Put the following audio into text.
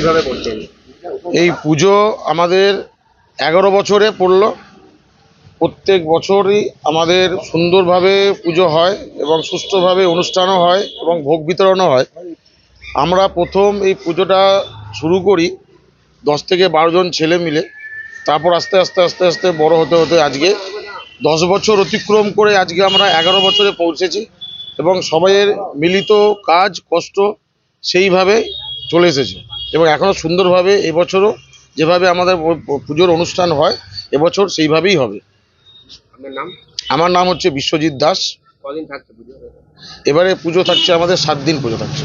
কীভাবে করছেন? এই পুজো আমাদের এগারো বছরে পড়ল। প্রত্যেক বছরই আমাদের সুন্দরভাবে পুজো হয় এবং সুষ্ঠুভাবে অনুষ্ঠানও হয় এবং ভোগ বিতরণও হয়। আমরা প্রথম এই পুজোটা শুরু করি দশ থেকে বারো জন ছেলে মিলে। তারপর আস্তে আস্তে আস্তে আস্তে বড় হতে হতে আজকে দশ বছর অতিক্রম করে আজকে আমরা এগারো বছরে পৌঁছেছি এবং সবাইয়ের মিলিত কাজ, কষ্ট সেইভাবে চলে এসেছে। এবং এখনও সুন্দরভাবে এবছরও যেভাবে আমাদের পুজোর অনুষ্ঠান হয় এবছর সেইভাবেই হবে। নাম? আমার নাম হচ্ছে বিশ্বজিৎ দাস। এবারে পুজো থাকছে আমাদের সাত দিন পুজো থাকছে।